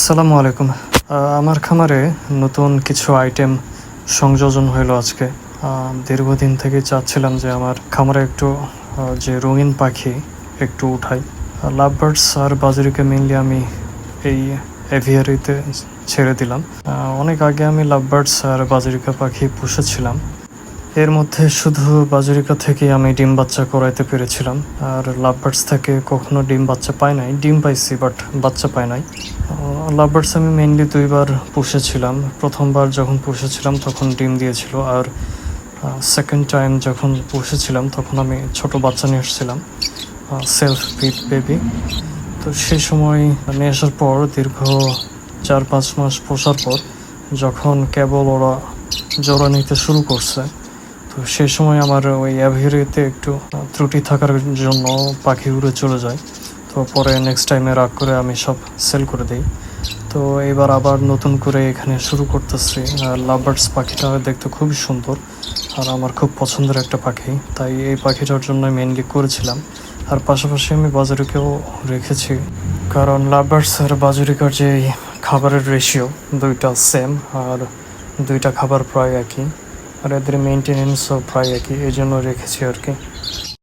আসসালামু আলাইকুম। আমার খামারে নতুন কিছু আইটেম সংযোজন হলো আজকে। দীর্ঘদিন থেকে চাচ্ছিলাম যে আমার খামারে একটু যে রঙিন পাখি একটু উঠাই। লাভ বার্ডস আর বাজুরিকে মেনলি আমি এই এভিয়ারিতে ছেড়ে দিলাম। অনেক আগে আমি লাভ বার্ডস আর বাজুরিকা পাখি পুষেছিলাম। এর মধ্যে শুধু বাজুরিকা থেকে আমি ডিম বাচ্চা করাইতে পেরেছিলাম, আর লাভবার্ডস থেকে কখনো ডিম বাচ্চা পাই নাই, ডিম পাইছি বাট বাচ্চা পাই নাই। লাভবার্ডস আমি মেইনলি দুইবার পুষেছিলাম। প্রথমবার যখন পুষেছিলাম তখন ডিম দিয়েছিল, আর সেকেন্ড টাইম যখন পুষেছিলাম তখন আমি ছোট বাচ্চা নিয়ে এসেছিলাম সেলফ ফিড বেবি তো সেই সময় নিয়ে আসার পর, দীর্ঘ চার পাঁচ মাস পোষার পর, যখন কেবল ওরা জোড়া নিতে শুরু করছে তো সে সময় আমার ওই অ্যাভিয়ারিতে একটু ত্রুটি থাকার জন্য পাখি উড়ে চলে যায়। তো পরে নেক্সট টাইমে রাগ করে আমি সব সেল করে দিই। তো এবার আবার নতুন করে এখানে শুরু করতেছি। লাভবার্ডস পাখিটা দেখতে খুবই সুন্দর আর আমার খুব পছন্দের একটা পাখি। তাই এই পাখিটার জন্য মেনলি করেছিলাম। আর পাশাপাশি আমি বাজারিকেও রেখেছি। কারণ লাভবার্ডস আর বাজারিকার যে খাবারের রেশিও দুইটা সেম আর দুইটা খাবার প্রায় একই। আর এদের মেনটেনেন্সও প্রায় একই এই জন্য রেখেছি আর কি।